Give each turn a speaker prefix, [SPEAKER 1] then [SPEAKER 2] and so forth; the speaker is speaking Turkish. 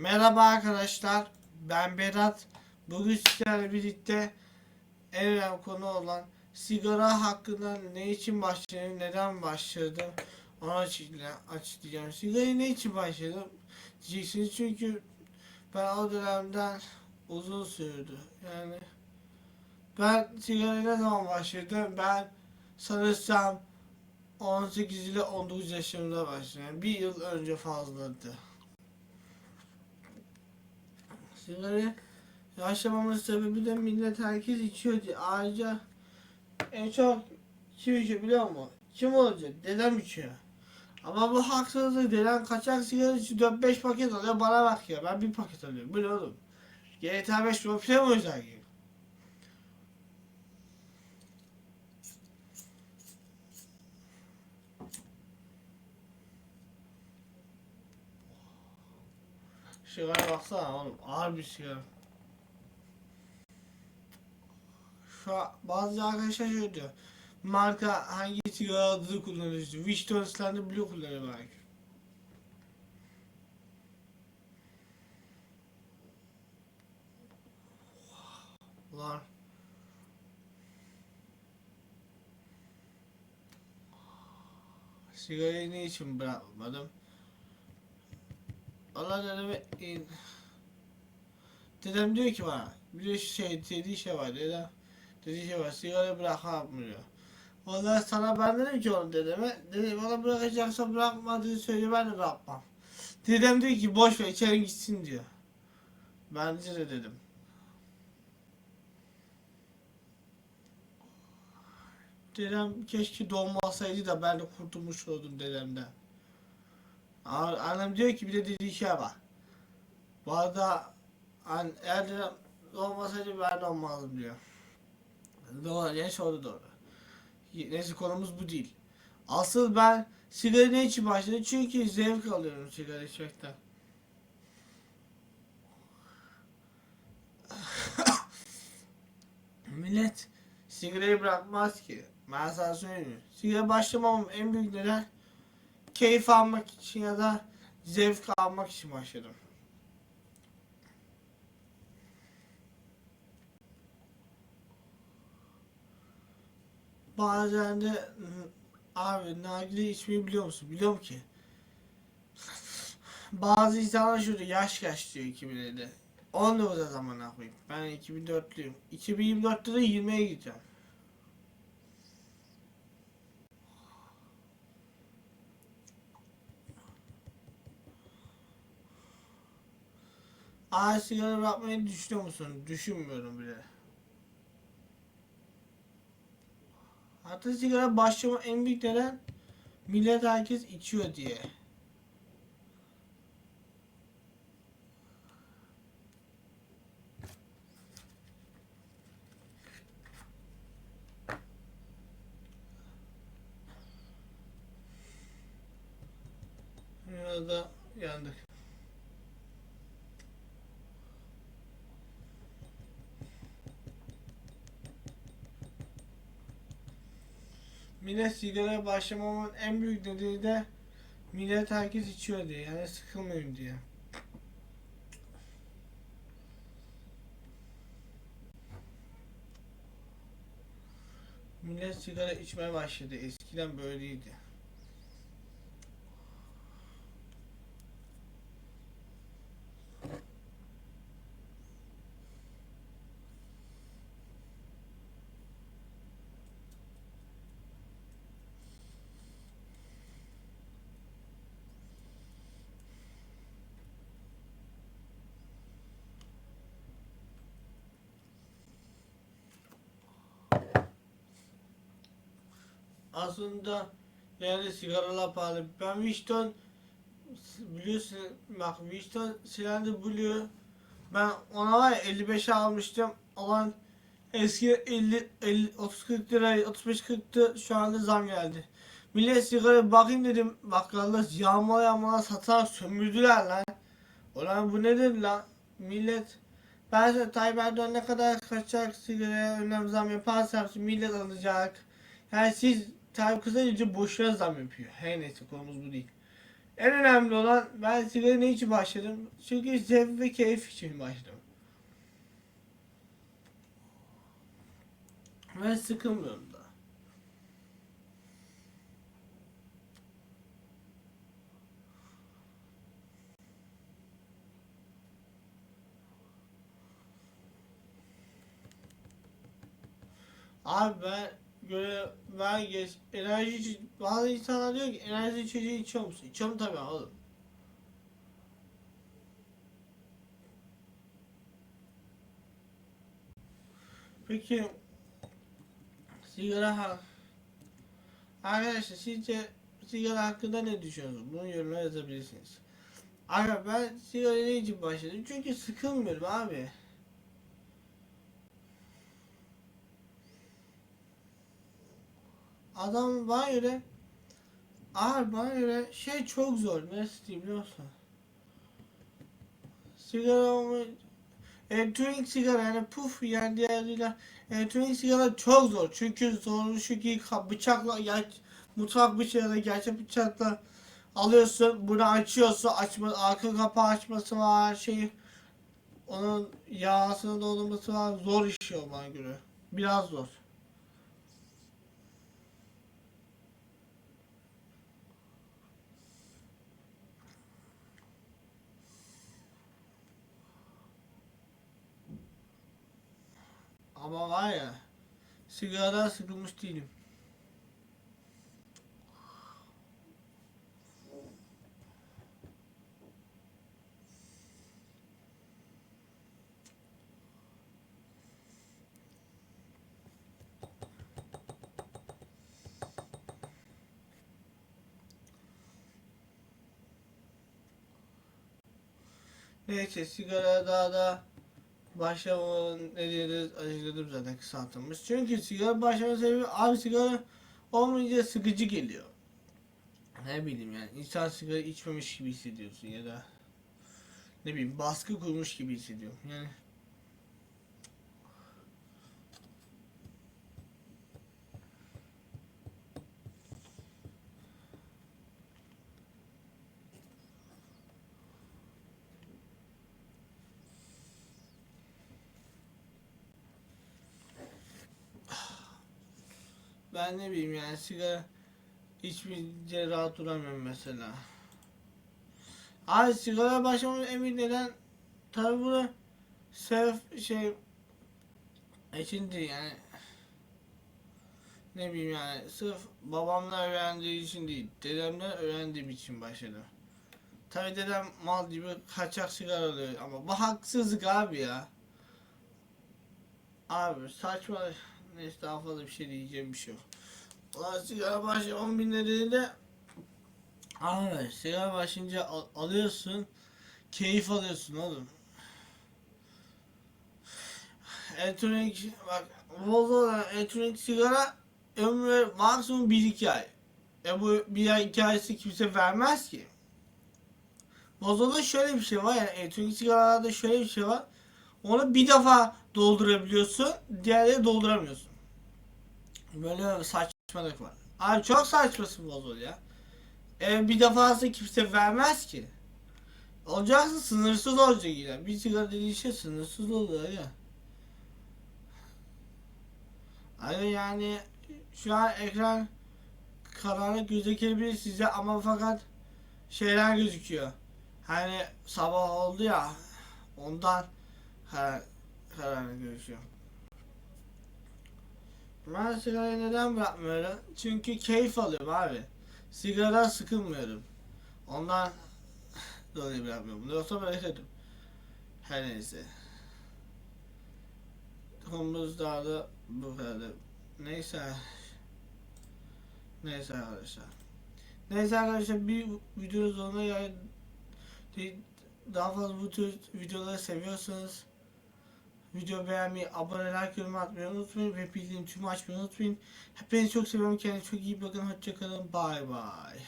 [SPEAKER 1] Merhaba arkadaşlar. Ben Berat. Bugün sizlerle birlikte en önemli konu olan sigara hakkında ne için başladım, neden başladım onu açıkla- açıklayacağım. Sigarayı ne için başladım diyeceksiniz çünkü ben o dönemden uzun sürdü. Yani ben sigaraya ne zaman başladım? Ben sanırsam 18 ile 19 yaşımda başladım. Bir yıl önce fazladı. Sigarayı yaşamamın sebebi de millet herkes içiyor diye. Ayrıca en çok kim içiyor biliyor musun? Kim olacak? Dedem içiyor. Ama bu haksızlık. Dedem kaçak sigara içiyor. 4-5 paket alıyor. Bana bak ya. Ben bir paket alıyorum. Bu ne oğlum? GTA 5 roleplay mi özel gibi? Sigaraya baksana oğlum. Ağır bir sigara. Şu an bazı arkadaşlar şöyle diyor. Marka hangi sigara adını kullanıyorsun? Winston Slender Blue kullanıyor belki. Lan. Sigarayı ne için bırakmadım? Allah dedeme in. Dedem diyor ki bana bir de şey dediği şey var dedem dediği şey var sigara bırakamam diyor. Ondan sana ben dedim ki onu dedeme dedim bana bırakacaksa bırakmadığını söyle ben de bırakmam. Dedem diyor ki boş ver içeri gitsin diyor. Bence de dedim. Dedem keşke doğmasaydı da ben de kurtulmuş olurdum dedemden. An- Annem diyor ki bir de dediği şey var. Bu arada an, eğer dedem doğmasaydı ben de olmazdım diyor. Doğru, o da doğru. Neyse konumuz bu değil. Asıl ben sigara ne için başladım? Çünkü zevk alıyorum sigara içmekten. Millet sigarayı bırakmaz ki. Ben sana söyleyeyim. Sigara başlamamın en büyük neden keyif almak için ya da zevk almak için başladım. Bazen de hı, abi nargile içmeyi biliyor musun? Biliyorum ki. Bazı insanlar şurada yaş yaş diyor 2007'de. 19 o zaman koyayım. Ben 2004'lüyüm. 2024'te de 20'ye gideceğim. Aa sigara bırakmayı düşünüyor musun? Düşünmüyorum bile. Hatta sigara başlama en büyük neden millet herkes içiyor diye. Biraz da yandık. Millet sigaraya başlamamın en büyük nedeni de millet herkes içiyor diye yani sıkılmayayım diye. Millet sigara içmeye başladı. Eskiden böyleydi. Aslında yani sigaralar pahalı. Ben Winston biliyorsun bak Winston Slender Blue ben ona var ya 55'e almıştım. Olan eski 50 50 30 40 lira 35 40'tı şu anda zam geldi. Millet sigara bakayım dedim bakkalda yağma yağma satarak sömürdüler lan. Ulan bu nedir lan? Millet ben size Tayyip Erdoğan ne kadar kaçak sigaraya önem zam yaparsa millet alacak. Yani siz Tayyip kısaca boşuna zam yapıyor. Her neyse konumuz bu değil. En önemli olan ben sigara ne için başladım? Çünkü zevk ve keyif için başladım. Ve sıkılmıyorum da. Abi ben göre ben geç enerji için bazı insanlar diyor ki enerji içeceği içiyor musun? İçiyorum tabii oğlum. Peki sigara ha Arkadaşlar sizce sigara hakkında ne düşünüyorsunuz? Bunu yorumlara yazabilirsiniz. Abi ben sigara ne için başladım? Çünkü sıkılmıyorum abi. Adam bana Abi bana şey çok zor. Nasıl diyeyim biliyor musun? Sigara olma Elektronik sigara yani puf yani diğerleriyle elektronik sigara çok zor. Çünkü zorlu şu ki bıçakla ya mutfak bıçağıyla gerçek bıçakla alıyorsun bunu açıyorsun açma arka kapağı açması var şey onun yağsını doldurması var zor iş o bana göre. Biraz zor. Ama var ya sigaradan sıkılmış değilim. Neyse sigara daha da başlamamanın nedeni açıkladım zaten kısaltılmış. Çünkü sigara başlama sebebi abi sigara olmayınca sıkıcı geliyor. Ne bileyim yani insan sigara içmemiş gibi hissediyorsun ya da ne bileyim baskı kurmuş gibi hissediyorum. Yani ben ne bileyim yani sigara içmeyince rahat duramıyorum mesela. Abi sigara başlamamın emin neden tabi bunu sev şey için değil yani ne bileyim yani sırf babamla öğrendiği için değil dedemden öğrendiğim için başladım. Tabi dedem mal gibi kaçak sigara alıyor ama bu haksızlık abi ya. Abi saçma neyse daha fazla bir şey diyeceğim bir şey yok. Ulan sigara başı 10 bin lirayla Abi sigara başınca al- alıyorsun keyif alıyorsun oğlum. Elektronik bak Volvo'da elektronik sigara ömrü maksimum 1-2 ay. E bu bir ay iki aysı kimse vermez ki. Volvo'da şöyle bir şey var yani elektronik sigaralarda şöyle bir şey var. Onu bir defa doldurabiliyorsun, diğerleri dolduramıyorsun. Böyle saçmalık var. Abi çok saçması bozul ya. E, bir defası kimse vermez ki. Olacaksa sınırsız olacak yine. Bir sigara dediği şey sınırsız oluyor ya. Hani yani şu an ekran karanlık gözükebilir size ama fakat şeyler gözüküyor. Hani sabah oldu ya ondan kar karanlık gözüküyor. Ben sigarayı neden bırakmıyorum? Çünkü keyif alıyorum abi. Sigaradan sıkılmıyorum. Ondan dolayı bırakmıyorum. Yoksa bırakırdım. Her neyse. Konumuzda da bu kadar. Neyse. Neyse arkadaşlar. Neyse arkadaşlar bir videonun sonuna geldik. Daha fazla bu tür videoları seviyorsanız Video beğenmeyi, abone, like, yorum atmayı unutmayın ve bildirim tümü açmayı unutmayın. Hepinizi çok seviyorum. Kendinize çok iyi bakın. Hoşçakalın. Bay bay.